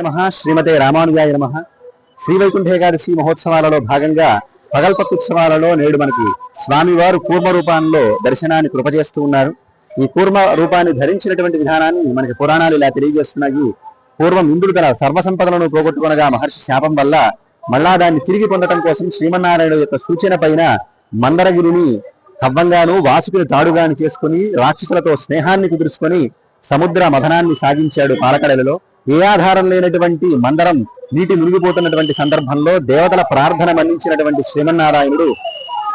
నమ. శ్రీమతే రామానుజాయ నమ. శ్రీ ఏకాదశి మహోత్సవాలలో భాగంగా పగల్పత్తు నేడు మనకి స్వామివారు కూర్మ రూపాల్లో దర్శనాన్ని కృపజేస్తూ ఉన్నారు. ఈ కూర్మ రూపాన్ని ధరించినటువంటి విధానాన్ని మనకి పురాణాలు ఇలా తెలియజేస్తున్నాయి. పూర్వం ఇంద్రుడు తన సర్వసంపదలను పోగొట్టుకునగా మహర్షి శాపం వల్ల మళ్ళా దాన్ని తిరిగి పొందటం కోసం శ్రీమన్నారాయణ యొక్క సూచన పైన మందరగిరిని కవ్వంగాను వాసుకుని తాడుగాను చేసుకుని రాక్షసులతో స్నేహాన్ని కుదుర్చుకొని సముద్ర మథనాన్ని సాగించాడు పాలకడలలో. ఏ ఆధారం లేనటువంటి మందరం నీటి మునిగిపోతున్నటువంటి సందర్భంలో దేవతల ప్రార్థన మన్నించినటువంటి శ్రీమన్నారాయణుడు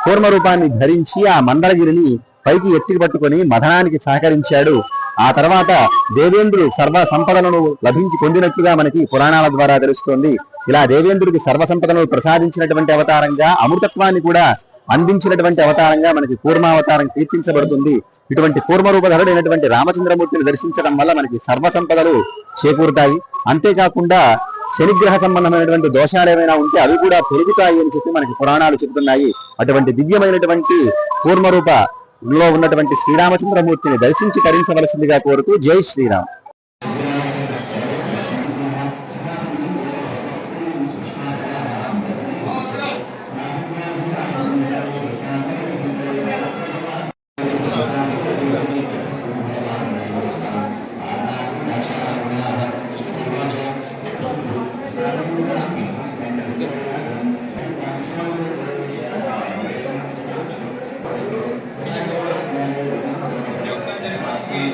కూర్మ రూపాన్ని ధరించి ఆ మందరగిరిని పైకి ఎత్తికి పట్టుకొని మథనానికి సహకరించాడు. ఆ తర్వాత దేవేంద్రుడు సర్వ సంపదలను లభించి పొందినట్లుగా మనకి పురాణాల ద్వారా తెలుస్తోంది. ఇలా దేవేంద్రుడికి సర్వ సంపదలను ప్రసాదించినటువంటి అవతారంగా అమృతత్వాన్ని కూడా అందించినటువంటి అవతారంగా మనకి కూర్మావతారం కీర్తించబడుతుంది. ఇటువంటి కూర్మరూపధరుడైనటువంటి రామచంద్రమూర్తిని దర్శించడం వల్ల మనకి సర్వ సంపదలు చేకూరుతాయి. అంతేకాకుండా శనిగ్రహ సంబంధమైనటువంటి దోషాలు ఏమైనా ఉంటే అవి కూడా తొలుగుతాయి అని చెప్పి మనకి పురాణాలు చెబుతున్నాయి. అటువంటి దివ్యమైనటువంటి కూర్మరూప లో ఉన్నటువంటి శ్రీరామచంద్రమూర్తిని దర్శించి తరించవలసిందిగా కోరుతూ జై శ్రీరామ్.